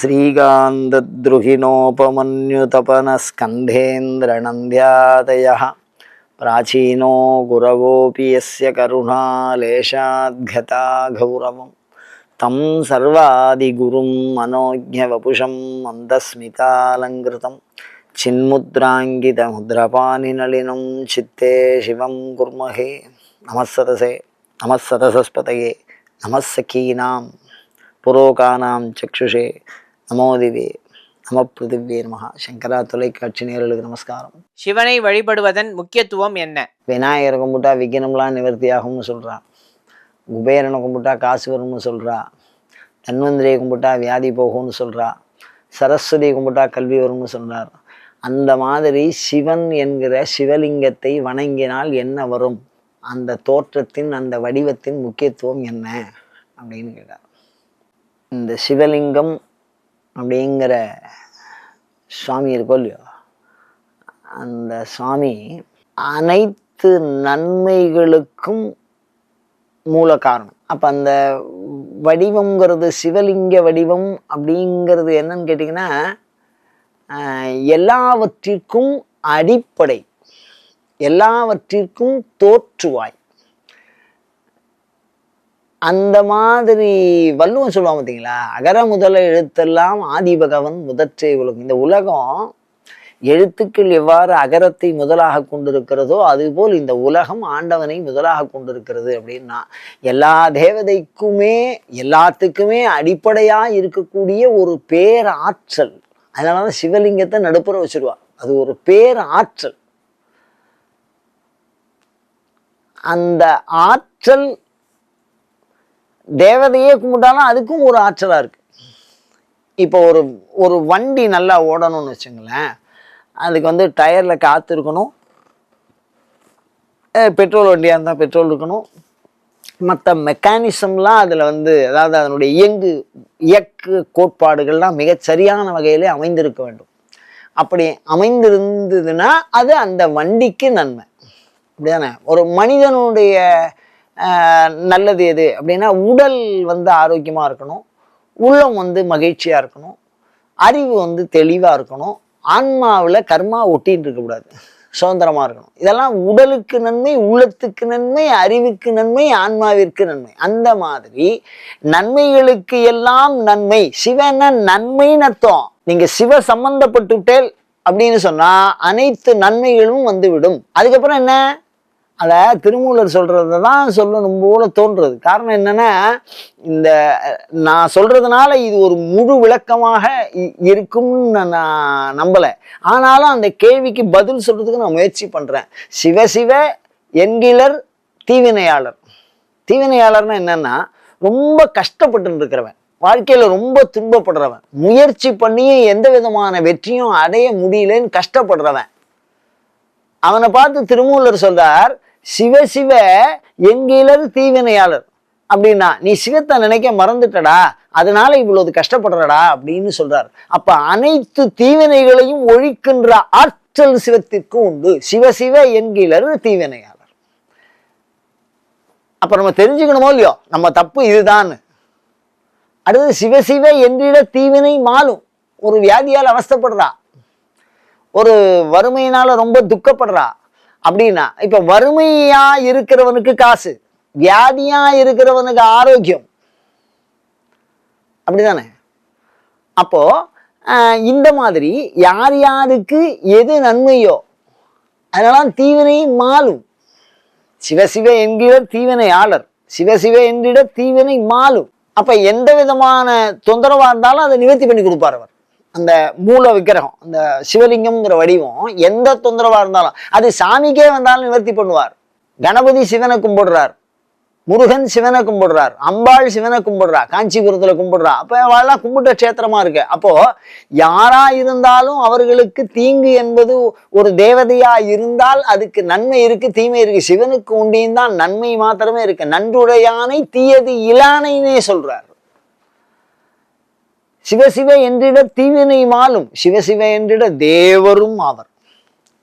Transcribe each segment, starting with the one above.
श्रीगान्धद्रुहिणोपमन्युतपनस्कन्धेन्द्रनन्द्यातय प्राचीनो गुरवोऽपि यस्य करुणालेशाद्घता गौरवं तं सर्वादिगुरुं मनोज्ञवपुषं मन्दस्मितालङ्कृतं चिन्मुद्राङ्गितमुद्रपानिनलिनं चित्ते शिवं कुर्महे नमस्सतसे नमस्सतसस्पतये नमस्सखीनां पुरोकानां चक्षुषे நமோதிவே நம பிருதிவே நமஹா. சங்கரா தொலைக்காட்சி நேயர்களுக்கு நமஸ்காரம். சிவனை வழிபடுவதன் முக்கியத்துவம் என்ன? விநாயகரை கும்பிட்டா விக்னம்லாம் நிவர்த்தி ஆகும்னு சொல்றா. குபேரனை கும்பிட்டா காசு வரும்னு சொல்றா. தன்வந்திரியை கும்பிட்டா வியாதி போகும்னு சொல்றா. சரஸ்வதியை கும்பிட்டா கல்வி வரும்னு சொல்றார் அந்த மாதிரி சிவன் என்கிற சிவலிங்கத்தை வணங்கினால் என்ன வரும்? அந்த தோற்றத்தின் அந்த வடிவத்தின் முக்கியத்துவம் என்ன? அப்படின்னு கேட்டார். இந்த சிவலிங்கம் அப்படிங்கிற சுவாமி இருக்கோ இல்லையோ அந்த சுவாமி அனைத்து நன்மைகளுக்கும் மூல காரணம். அப்போ அந்த வடிவங்கிறது சிவலிங்க வடிவம் அப்படிங்கிறது என்னன்னு கேட்டிங்கன்னா எல்லாவற்றிற்கும் அடிப்படை எல்லாவற்றிற்கும் தோற்றுவாய். அந்த மாதிரி வள்ளுவம் சொல்லுவான் பார்த்தீங்களா அகர முதல எழுத்தெல்லாம் ஆதிபகவன் முதற்றே உலகம் இந்த உலகம் எழுத்துக்கள் எவ்வாறு அகரத்தை முதலாக கொண்டிருக்கிறதோ அதுபோல் இந்த உலகம் ஆண்டவனை முதலாக கொண்டிருக்கிறது அப்படின்னா எல்லா தேவதைக்குமே எல்லாத்துக்குமே அடிப்படையாக இருக்கக்கூடிய ஒரு பேராற்றல். அதனால தான் சிவலிங்கத்தை நடுப்புற வச்சிருவா. அது ஒரு பேராற்றல். அந்த ஆற்றல் தேவதையே கும்பிட்டாலும் அதுக்கும் ஒரு ஆற்றலாக இருக்குது இப்போ ஒரு ஒரு வண்டி நல்லா ஓடணும்னு வச்சுங்களேன் அதுக்கு வந்து டயரில் காற்று இருக்கணும். பெட்ரோல் வண்டியாக இருந்தால் பெட்ரோல் இருக்கணும். மற்ற மெக்கானிசம்லாம் அதில் வந்து அதாவது அதனுடைய இயங்கு இயக்கு கோட்பாடுகள்லாம் மிகச் சரியான வகையிலே அமைந்திருக்க வேண்டும். அப்படி அமைந்திருந்ததுன்னா அது அந்த வண்டிக்கு நன்மை. அப்படிதானே? ஒரு மனிதனுடைய நல்லது எது அப்படின்னா உடல் வந்து ஆரோக்கியமாக இருக்கணும். உள்ளம் வந்து மகிழ்ச்சியாக இருக்கணும். அறிவு வந்து தெளிவாக இருக்கணும். ஆன்மாவில் கர்மா ஒட்டின்னு இருக்கக்கூடாது சுதந்திரமாக இருக்கணும். இதெல்லாம் உடலுக்கு நன்மை உள்ளத்துக்கு நன்மை அறிவுக்கு நன்மை ஆன்மாவிற்கு நன்மை. அந்த மாதிரி நன்மைகளுக்கு எல்லாம் நன்மை. சிவன நன்மைன்னு அர்த்தம். நீங்கள் சிவ சம்பந்தப்பட்டுட்டேல் அப்படின்னு சொன்னால் அனைத்து நன்மைகளும் வந்து விடும் அதுக்கப்புறம் என்ன? அதை திருமூலர் சொல்கிறத தான் சொல்லணும் போல தோன்றது. காரணம் என்னென்னா இந்த நான் சொல்கிறதுனால இது ஒரு முழு விளக்கமாக இ- இருக்கும்னு நான் நம்பலை. ஆனாலும் அந்த கேள்விக்கு பதில் சொல்கிறதுக்கு நான் முயற்சி பண்ணுறேன் சிவ சிவ என்கிலர் தீவினையாளர். தீவினையாளர்னா என்னென்னா ரொம்ப கஷ்டப்பட்டு இருக்கிறவன் வாழ்க்கையில் ரொம்ப துன்பப்படுறவன். முயற்சி பண்ணியும் எந்த விதமான வெற்றியும் அடைய முடியலன்னு கஷ்டப்படுறவன். அவனை பார்த்து திருமூலர் சொல்றார் சிவ சிவ எங்கிலது தீவினையாளர். அப்படின்னா நீ சிவத்தை நினைக்க மறந்துட்டடா அதனால இவ்வளவு கஷ்டப்படுறடா அப்படின்னு சொல்றார். அப்ப அனைத்து தீவினைகளையும் ஒழிக்கின்ற ஆற்றல் சிவத்திற்கு உண்டு. சிவ சிவ என்கிலர் தீவினையாளர். அப்ப நம்ம தெரிஞ்சுக்கணுமோ இல்லையோ? நம்ம தப்பு இதுதான் அடுத்து சிவ சிவ என்றிட தீவினை மாலும். ஒரு வியாதியால் அவஸ்தைப்படுறா. ஒரு வறுமையினால ரொம்ப துக்கப்படுறா. அப்படின்னா இப்ப வறுமையா இருக்கிறவனுக்கு காசு வியாதியா இருக்கிறவனுக்கு ஆரோக்கியம். அப்படிதானே? அப்போ இந்த மாதிரி யார் யாருக்கு எது நன்மையோ அதனால தீவினை மாலும். சிவசிவ என்கிற தீவினையாளர் சிவசிவ என்கிற தீவினை மாலும். அப்ப எந்த விதமான தொந்தரவா இருந்தாலும் அதை நிவர்த்தி பண்ணி கொடுப்பார் அவர். அந்த மூல விக்கிரகம் அந்த சிவலிங்கம்ங்கிற வடிவம் எந்த தொந்தரவா இருந்தாலும் அது சாமிக்கே வந்தாலும் நிவர்த்தி பண்ணுவார். கணபதி சிவனை கும்பிடுறார். முருகன் சிவனை கும்பிடுறார். அம்பாள் சிவனை கும்பிடுறா. காஞ்சிபுரத்துல கும்பிடுறா. அப்ப அவெல்லாம் கும்பிட்ட க்ஷேத்திரமா இருக்கு. அப்போ யாரா இருந்தாலும் அவர்களுக்கு தீங்கு என்பது ஒரு தேவதையா இருந்தால் அதுக்கு நன்மை இருக்கு தீமை இருக்கு. சிவனுக்கு உண்டியும் தான் நன்மை மாத்திரமே இருக்கு. நன்றுடையானை தீயது இலானைன்னே சொல்றார். சிவசிவ என்றிட தீவினை மாலும் சிவசிவ என்றிட தேவரும் ஆவர்.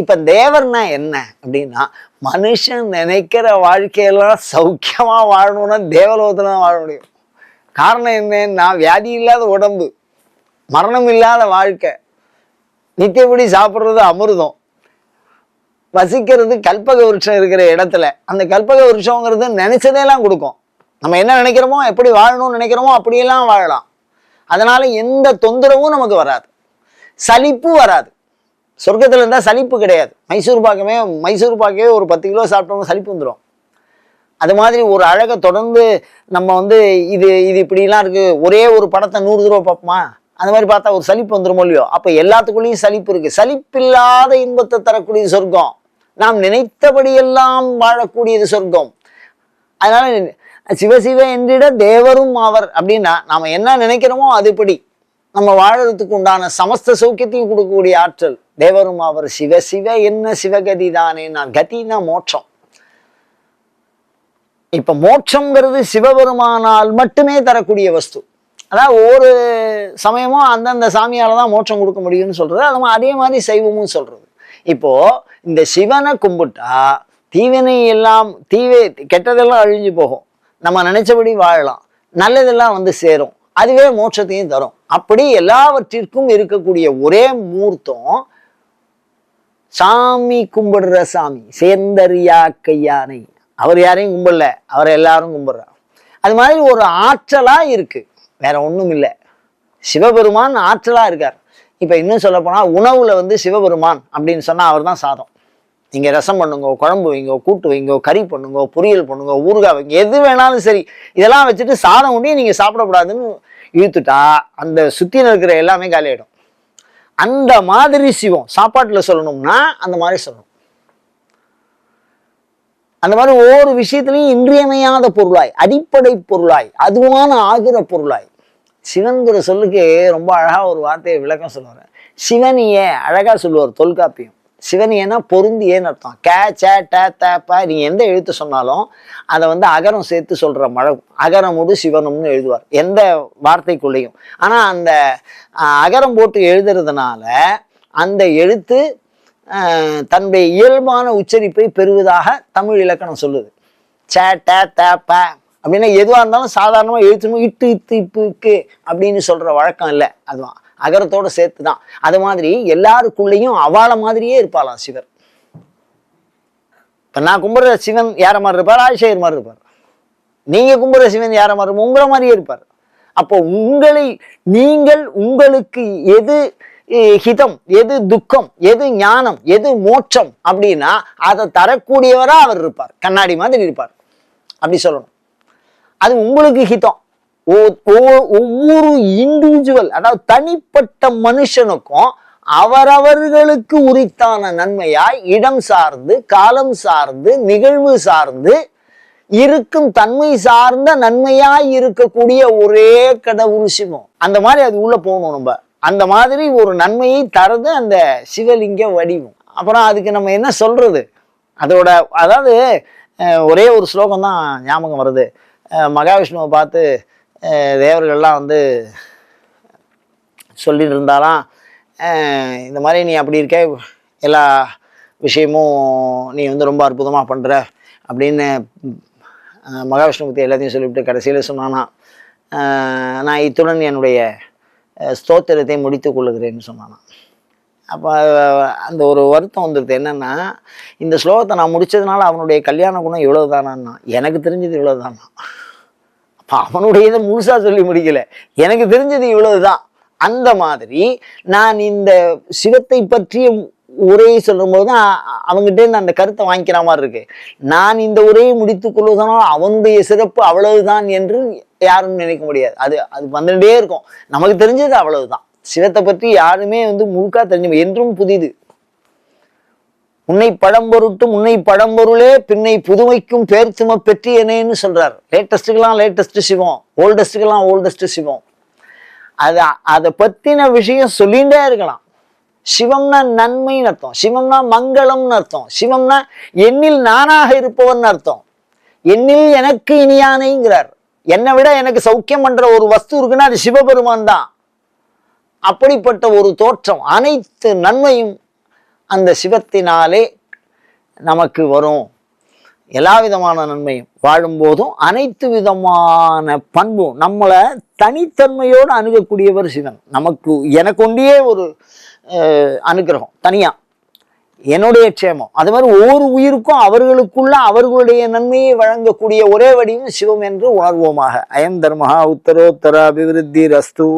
இப்ப தேவர்னா என்ன அப்படின்னா மனுஷன் நினைக்கிற வாழ்க்கையெல்லாம் சௌக்கியமா வாழணும்னா தேவலோகத்துல தான் வாழ முடியும். காரணம் என்னன்னா வியாதி இல்லாத உடம்பு மரணம் இல்லாத வாழ்க்கை நித்தியப்படி சாப்பிட்றது அமிர்தம் வசிக்கிறது கல்பக விருட்சம் இருக்கிற இடத்துல அந்த கல்பக விருட்சங்கிறது நினைச்சதெல்லாம் கொடுக்கும். நம்ம என்ன நினைக்கிறோமோ எப்படி வாழணும்னு நினைக்கிறோமோ அப்படியெல்லாம் வாழலாம். அதனால எந்த தொந்தரவும் நமக்கு வராது. சலிப்பு வராது. சொர்க்கத்தில் இருந்தால் சலிப்பு கிடையாது. மைசூர் பாக்கமே மைசூர் பாக்கவே ஒரு பத்து கிலோ சாப்பிட்டோம்னா சலிப்பு வந்துடும் அது மாதிரி ஒரு அழகை தொடர்ந்து நம்ம வந்து இது இது இப்படிலாம் இருக்குது ஒரே ஒரு படத்தை நூறு தடவை பார்ப்போமா? அந்த மாதிரி பார்த்தா ஒரு சலிப்பு வந்துருமோ இல்லையோ? அப்போ எல்லாத்துக்குள்ளேயும் சலிப்பு இருக்குது சலிப்பில்லாத இன்பத்தை தரக்கூடிய சொர்க்கம். நாம் நினைத்தபடியெல்லாம் வாழக்கூடியது சொர்க்கம். அதனால் சிவசிவ என்றிட தேவரும் ஆவர். அப்படின்னா நாம் என்ன நினைக்கிறோமோ அதுபடி நம்ம வாழறதுக்கு உண்டான சமஸ்த சௌக்கியத்தையும் கொடுக்கக்கூடிய ஆற்றல் தேவரும் ஆவர். சிவ சிவ என்ன சிவகதி தானே? நான் கதினா மோட்சம். இப்ப மோட்சம்ங்கிறது சிவபெருமானால் மட்டுமே தரக்கூடிய வஸ்து. அதாவது ஒவ்வொரு சமயமும் அந்தந்த சாமியால தான் மோட்சம் கொடுக்க முடியும்னு சொல்றது. அது அதே மாதிரி சைவமும் சொல்றது. இப்போ இந்த சிவனை கும்பிட்டா தீவினை எல்லாம் தீவே கெட்டதெல்லாம் அழிஞ்சு போகும். நம்ம நினைச்சபடி வாழலாம். நல்லதெல்லாம் வந்து சேரும். அதுவே மோட்சத்தையும் தரும். அப்படி எல்லாவற்றிற்கும் இருக்கக்கூடிய ஒரே மூர்த்தம் சாமி கும்பிடுற சாமி சேர்ந்தறியா கையானை. அவர் யாரையும் கும்பிடல அவர் எல்லாரும் கும்பிடுறார். அது மாதிரி ஒரு ஆற்றலா இருக்கு. வேற ஒன்றும் இல்லை. சிவபெருமான் ஆற்றலா இருக்கார். இப்போ இன்னும் சொல்ல போனா உணவுல வந்து சிவபெருமான் அப்படின்னு சொன்னால் அவர் தான் சாதம். நீங்கள் ரசம் பண்ணுங்க குழம்பு வைங்க கூட்டு வைங்க கறி பண்ணுங்க பொரியல் பண்ணுங்க ஊறுகாய் வைங்க எது வேணாலும் சரி. இதெல்லாம் வச்சுட்டு சாதம் ஒன்றையும் நீங்கள் சாப்பிடக்கூடாதுன்னு இழுத்துட்டா அந்த சுத்தின இருக்கிற எல்லாமே காலியாயிடும். அந்த மாதிரி சிவம் சாப்பாட்டில் சொல்லணும்னா அந்த மாதிரி சொல்லணும். அந்த மாதிரி ஒவ்வொரு விஷயத்துலையும் இன்றியமையாத பொருளாய் அடிப்படை பொருளாய் அதுவான ஆகிற பொருளாய். சிவன்கிற சொல்லுக்கு ரொம்ப அழகாக ஒரு வார்த்தையை விளக்கம் சொல்லுவார். சிவனியே அழகாக சொல்லுவார் தொல்காப்பியம். சிவனியன்னா பொருந்தியேன்னு அர்த்தம். கே சே ட த நீ எந்த எழுத்து சொன்னாலும் அதை வந்து அகரம் சேர்த்து சொல்ற மழை அகரமுடு சிவனும்னு எழுதுவார். எந்த வார்த்தைக்குள்ளேயும். ஆனா அந்த அகரம் போட்டு எழுதுறதுனால அந்த எழுத்து தன்னுடைய இயல்பான உச்சரிப்பை பெறுவதாக தமிழ் இலக்கணம் சொல்லுது. சே ட அப்படின்னா எதுவாக இருந்தாலும் சாதாரணமாக எழுத்தணும் இட்டு இத்து இப்புக்கு அப்படின்னு சொல்கிற வழக்கம் இல்லை. அதுவான் அகரத்தோட சேர்த்து தான் அது மாதிரி எல்லாருக்குள்ளேயும் அவாள மாதிரியே இருப்பாளாம் சிவர் இப்போ நான் கும்பிட்ற சிவன் யார மாதிரி இருப்பார்? ஆதிசேகர் மாதிரி இருப்பார். நீங்கள் கும்பிட்ற சிவன் யார மாதிரி உங்களை மாதிரியே இருப்பார். அப்போ உங்களை நீங்கள் உங்களுக்கு எது ஹிதம் எது துக்கம் எது ஞானம் எது மோட்சம் அப்படின்னா அதை தரக்கூடியவராக அவர் இருப்பார். கண்ணாடி மாதிரி இருப்பார். அப்படி சொல்லணும். அது உங்களுக்கு ஹிதம். ஒவ்வொரு இண்டிவிஜுவல் அதாவது தனிப்பட்ட மனுஷனுக்கும் அவரவர்களுக்கு உரித்தான நன்மையாய் இடம் சார்ந்து காலம் சார்ந்து நிகழ்வு சார்ந்து இருக்கும் தன்மை சார்ந்த நன்மையாய் இருக்கக்கூடிய ஒரே கடவுள் சிவம். அந்த மாதிரி அது உள்ள போகணும் நம்ம. அந்த மாதிரி ஒரு நன்மையை தரது அந்த சிவலிங்க வடிவம். அப்புறம் அதுக்கு நம்ம என்ன சொல்றது? அதோட அதாவது ஒரே ஒரு ஸ்லோகம் தான் ஞாபகம் வருது. மகாவிஷ்ணுவை பார்த்து தேவர்கள்லாம் வந்து சொல்லிட்டு இருந்தாலாம் இந்த மாதிரி நீ அப்படி இருக்க எல்லா விஷயமும் நீ வந்து ரொம்ப அற்புதமாக பண்ணுற அப்படின்னு மகாவிஷ்ணுமூர்த்தி எல்லாத்தையும் சொல்லிவிட்டு கடைசியில் சொன்னானா நான் இத்துடன் என்னுடைய ஸ்தோத்திரத்தை முடித்து கொள்ளுகிறேன்னு சொன்னானா. அப்போ அந்த ஒரு வருத்தம் வந்துடுது என்னென்னா இந்த ஸ்லோகத்தை நான் முடித்ததுனால அவனுடைய கல்யாண குணம் இவ்வளவு தானா எனக்கு தெரிஞ்சது இவ்வளோதானா அவனுடையதை அவனுடைய சொல்லி முடிக்கல. எனக்கு தெரிஞ்சது இவ்வளவுதான். அந்த மாதிரி நான் இந்த சிவத்தை பற்றிய உரையை சொல்லும்போது தான் அவங்ககிட்ட அந்த கருத்தை வாங்கிக்கிற மாதிரி இருக்கு. நான் இந்த உரையை முடித்துக் கொள்வதனால் அவனுடைய சிறப்பு அவ்வளவுதான் என்று யாரும் நினைக்க முடியாது. அது அது வந்துட்டே இருக்கும். நமக்கு தெரிஞ்சது அவ்வளவுதான். சிவத்தை பற்றி யாருமே வந்து முழுக்கா தெரிஞ்சு என்றும் புதிது. உன்னை பழம்பொருட்டும் உன்னை பழம்பொருளே பின்னை புதுமைக்கும் பேர்த்தும பெற்றியனேன்னு சொல்றார். லேட்டஸ்ட்டுக்கெல்லாம் லேட்டஸ்ட் சிவம் ஓல்டஸ்ட்டுக்கெல்லாம் ஓல்டஸ்ட் சிவம். அது அதை பத்தின விஷயம் சொல்லிகிட்டே இருக்கலாம். சிவம்னா நன்மைன்னு அர்த்தம். சிவம்னா மங்களம்னு அர்த்தம். சிவம்னா என்னில் நானாக இருப்பவன் அர்த்தம். என்னில் எனக்கு இனியானைங்கிறார் என்னை விட எனக்கு சௌக்கியம் பண்ற ஒரு வஸ்து இருக்குன்னா அது சிவபெருமான் தான். அப்படிப்பட்ட ஒரு தோற்றம். அனைத்து நன்மையும் அந்த சிவத்தினாலே நமக்கு வரும். எல்லா விதமான நன்மையும். வாழும்போதும் அனைத்து விதமான பண்பும் நம்மளை தனித்தன்மையோடு அணுகக்கூடியவர் சிவன். நமக்கு எனக்கு ஒன்றியே ஒரு அனுகிரகம் அனுக்கிரகம் என்னுடைய க்ஷேமம். அது மாதிரி ஒவ்வொரு உயிருக்கும் அவர்களுக்குள்ள அவர்களுடைய நன்மையை வழங்கக்கூடிய ஒரே வடிவம் சிவம் என்று உணர்வோமாக. அயம் தர்மஹா உத்தரோத்தர அபிவிருத்தி ரஸ்து